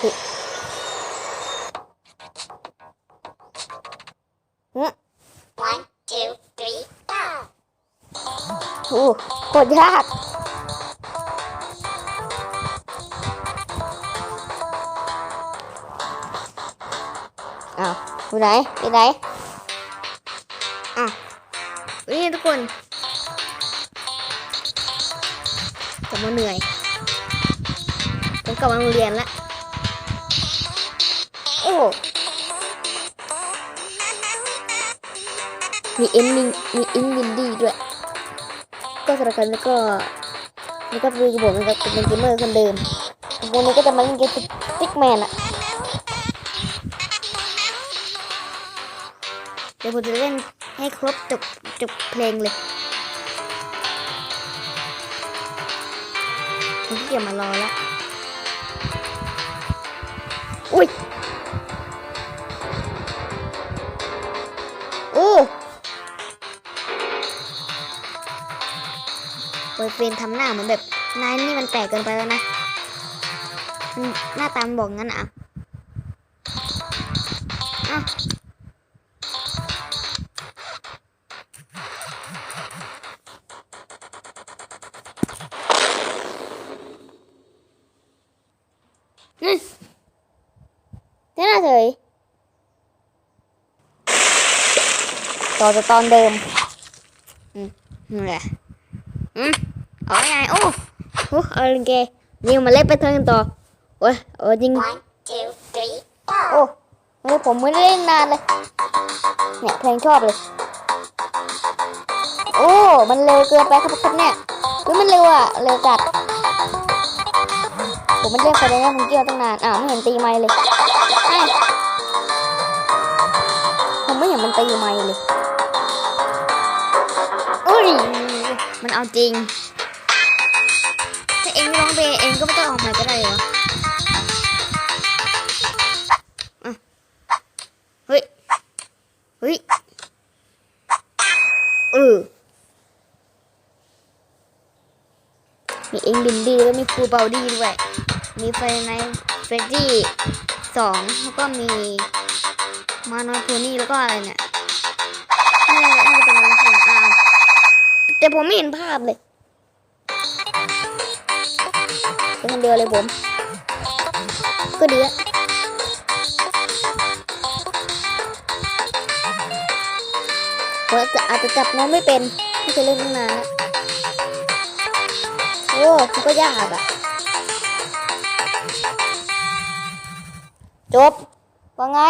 ฮ้ยอืม One, two, three, go. โอ้โคตรยากอ้าวอยู่ไหนไปไหนอ้าวนี่ทุกคนกลับมาเหนื่อย ผมกลับมาโรงเรียนแล้ว มีเอ็นมีมีอินวินดี้ด้วย ก็สำหรับกันแล้วก็แล้วก็คือผมนะครับเป็นเกมเมอร์คนเดิมวันนี้ก็จะมาเล่นเกมติ๊กแมนอะเดี๋ยวผมจะเล่นให้ครบจบจบเพลงเลยผมเกี่ยมารอแล้ว อุ้ย โอยเฟรนทำหน้าเหมือนแบบนายนี่มันแปลกเกินไปแล้วนะหน้าตามบอกงั้นอะอ้าวนี่เจ้าหน้าเฉยต่อจากตอนเดิม อืมนี่แหละอืม เอาไงโอ้โหเอาลิงเกนี่มาเล่นไปเทิร์นต่อโอ้ยโอ้จริง One, two, three, โอ้ go. ไม่ผมไม่ได้เล่นนานเลย เนี่ยเพลงชอบเลย โอ้ มันเร็วเกินไปครับครับเนี่ยเฮ้ยมันเร็วอะ เร็วจัด ผมไม่เล่นไปเลยนะผมเกี่ยวตั้งนานอ้าวไม่เห็นตีไม้เลยไอ้ผมไม่เห็นมันตีไม้เลย อุ้ย มันเอาจริงถ้าเองไม่ร้องเพลงเองก็ไม่ต้องออกมาก็ได้เหรอเฮ้ย เฮ้ย เออ มีเองบินดีแล้วมีฟูเบลดี้ด้วย มีไฟในเฟรดดี้สองแล้วก็มีมานอยโพนี่แล้วก็อะไรเนี่ยนี่แหละน่าเป็นอะไรของอาแต่ผมไม่เห็นภาพเลย คนเดียวเลยผมก็ดีอะเราจะอาจจะจับน้องไม่เป็นไม่เคยเล่นตั้งนานโอ้มันก็ยากอะจบ ว่าไง